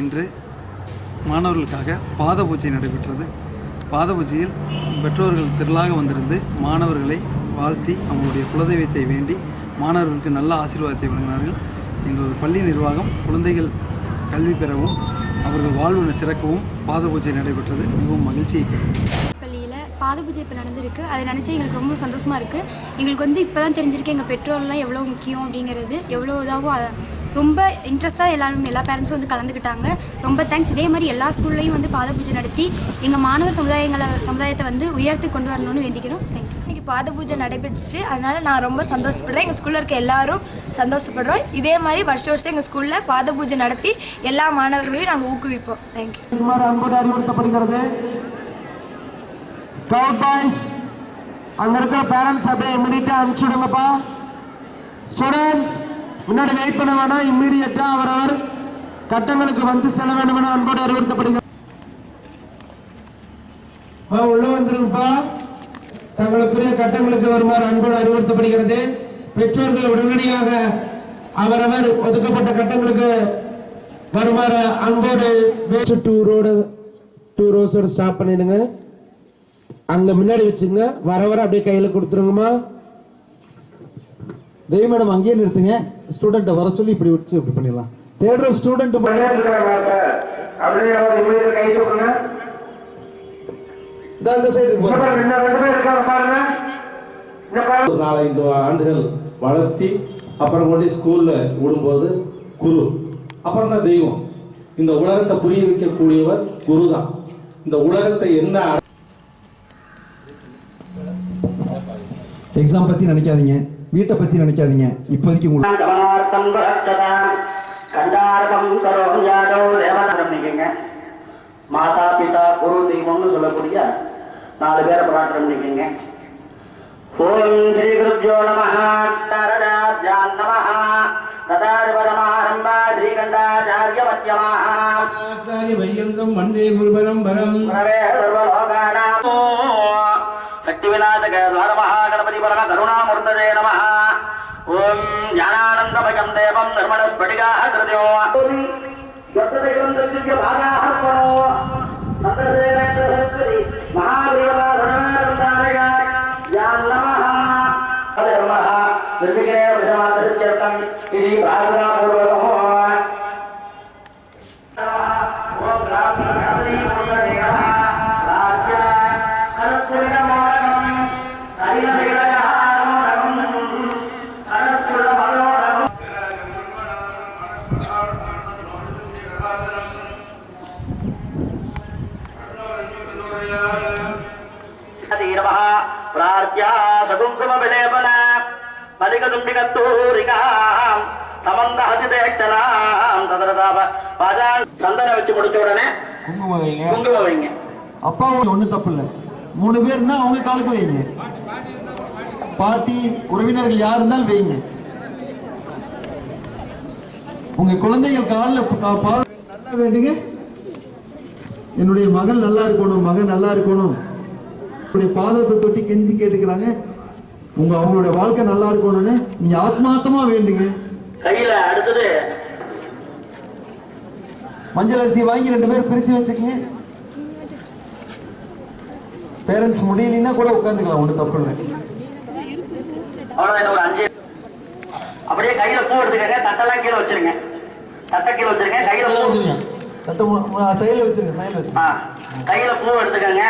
இன்று மாணவர்களுக்காக பாத பூஜை நடைபெற்றது. பாத பூஜையில் பெற்றோர்கள் திரளாக வந்திருந்து மாணவர்களை வாழ்த்தி அவங்களுடைய குலதெய்வத்தை வேண்டி மாணவர்களுக்கு நல்ல ஆசீர்வாதத்தை வழங்கினார்கள். எங்களது பள்ளி நிர்வாகம் குழந்தைகள் கல்வி பெறவும் அவர்கள் வாழ்வு சிறக்கவும் பாத பூஜை நடைபெற்றது. மிகவும் மகிழ்ச்சியை பாத பூஜை இப்போ நடந்திருக்கு. அதை நினச்சி எங்களுக்கு ரொம்ப சந்தோஷமாக இருக்குது எங்களுக்கு வந்து இப்போ தான் தெரிஞ்சிருக்கு எங்கள் பெற்றோர்லாம் எவ்வளோ முக்கியம் அப்படிங்கிறது எவ்வளோ இதாகவும் அதை ரொம்ப இன்ட்ரெஸ்ட்டாக எல்லாரும் எல்லா பேரண்ட்ஸும் வந்து கலந்துக்கிட்டாங்க. ரொம்ப தேங்க்ஸ் இதே மாதிரி எல்லா ஸ்கூல்லையும் வந்து பாத பூஜை நடத்தி எங்கள் மாணவர் சமுதாயங்களை சமுதாயத்தை வந்து உயர்த்தி கொண்டு வரணும்னு வேண்டிக்கிறோம். தேங்க்யூ இன்னைக்கு பாத பூஜை நடைபெற்றுச்சு. அதனால நான் ரொம்ப சந்தோஷப்படுறேன். எங்கள் ஸ்கூலில் இருக்க எல்லாரும் சந்தோஷப்படுறோம். இதே மாதிரி வருஷம் வருஷம் எங்கள் ஸ்கூலில் பாத பூஜை நடத்தி எல்லா மாணவர்களையும் நாங்கள் ஊக்குவிப்போம். தேங்க்யூ அன்போடு அறிவுறுத்தப்படுகிறது ஸ்கவுட் பாய்ஸ் அங்க இருக்கிற பேரண்ட்ஸ் அப்படியே இம்மிடியா அனுப்பிச்சு விடுங்கப்பா. ஸ்டூடெண்ட்ஸ் முன்னாடி வெயிட் பண்ண வேணாம் இம்மிடியட்டா அவரவர் கட்டங்களுக்கு வந்து செல்ல வேண்டும் என அன்போடு அறிவுறுத்தப்படுகிறது உள்ள வந்துருங்கப்பா. தங்களுக்குரிய கட்டங்களுக்கு வருமாறு அன்போடு அறிவுறுத்தப்படுகிறது. பெற்றோர்கள் உடனடியாக அவரவர் ஒதுக்கப்பட்ட கட்டங்களுக்கு வருமாறு அன்போடு டூ ரோடு டூ ரோஸோடு ஸ்டாப் பண்ணிடுங்க. அங்க முன்னாடி வச்சுங்க. வர வர அப்படியே கையில கொடுத்துருங்கம்மா. தெய்வ மேடம் அங்கேயே நிறுத்துங்க. ஸ்டூடெண்ட்டை வர சொல்லி இப்படி வச்சு இப்படி பண்ணிடலாம். தேடுற ஸ்டூடெண்ட் ஒரு நாலஞ்சு ஆண்டுகள் வளர்த்தி அப்புறம் கொண்டு ஸ்கூல்ல விடும்போது குரு. அப்புறம் தான் தெய்வம். இந்த உலகத்தை புரிய வைக்கக்கூடியவர் குரு தான் இந்த உலகத்தை என்ன எக்ஸாம் பத்தி நினைக்காதீங்க. வீட்டை பத்தி நினைக்காதீங்க. இப்போதைக்கு உங்களுக்கு மாதா பிதா குரு தெய்வம்னு சொல்லக்கூடிய நாலு பேரை பிரார்த்தனை நிற்குங்க ஓம் ஸ்ரீ குருப்யோ நம தரதாபியான் நம ததாரி பரமாரம்பா ஸ்ரீகண்டாச்சாரிய மத்தியமாக வையந்தம் வந்தே குருபரம்பரம். குரவே சர்வலோகானாம் சக்தி விநாயக துவார கணபதி பரம கருணாமூர்த்ததே நம ஓம் ஞானானந்தமயம் தேவம் நிர்மல ஸ்படிகாः கிருதோ இது பாரதா பிரார்த்தியா சகுங்கும விலேபன மதிகதும்பிகத்தூரிகாம் சமந்த ஹசிதேக்தனாம் ததரதாப பாஜா சந்தன வச்சு முடிச்ச உடனே குங்குமம் வைங்க குங்குமம் வைங்க அப்பா தப்பு இல்லை மூணு பேர்னா அவங்க காலுக்கு வைங்க. பாட்டி உறவினர்கள் யார் இருந்தாலும் வைங்க. உங்க குழந்தைகள் காலில் நல்லா வேண்டுங்க. என்னுடைய மகள் நல்லா இருக்கணும் மகன் நல்லா இருக்கணும். பாதத்தை தொட்டி கெஞ்சி கேட்டுக்கிறாங்க. உங்க அவங்களுடைய வாழ்க்கை நல்லா இருக்கணும்னு நீங்க ஆத்மார்த்தமா வேண்டுங்க. கையில அடுத்தது. மஞ்சள் அரிசி வாங்கி ரெண்டு பேரும் பிரிச்சு வச்சுக்கங்க. பேரண்ட்ஸ் முடியலன்னா கூட உட்காந்துக்கலாம் ஒன்றும் தப்பு இல்லை. அப்படியே கையில பூ எடுத்துக்கங்க தட்டெல்லாம் கீழே வச்சிருங்க. தட்டை கீழே வச்சிருங்க கையில பூ. தட்டு செயல் வச்சிருங்க செயல் வச்சிருங்க. கையில பூ எடுத்துக்கங்க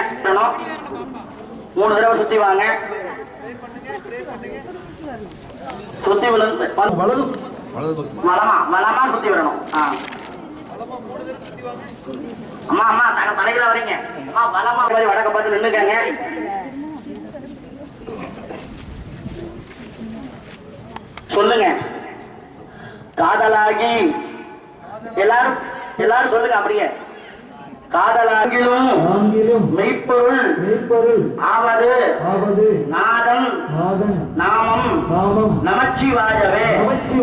மூணு தடவை சுத்தி வாங்க. சுத்தி விழுந்து வலது வலமா வலமா சுத்தி வரணும் ஆ. அம்மா அம்மா தங்க தலையில வரீங்க அம்மா வலமா மாதிரி வடக்க பார்த்து நின்னுக்கங்க. சொல்லுங்க. காதலாகி. எல்லாரும் எல்லாரும் சொல்லுங்க அப்படியே. காதலாகிலும் ஆங்கிலும் மெய்ப்பொருள் மெய்ப்பொருள் ஆவது ஆவது நாதன் நாதன் நாமம் நாமம் நமச்சிவாயவே. அமைச்சி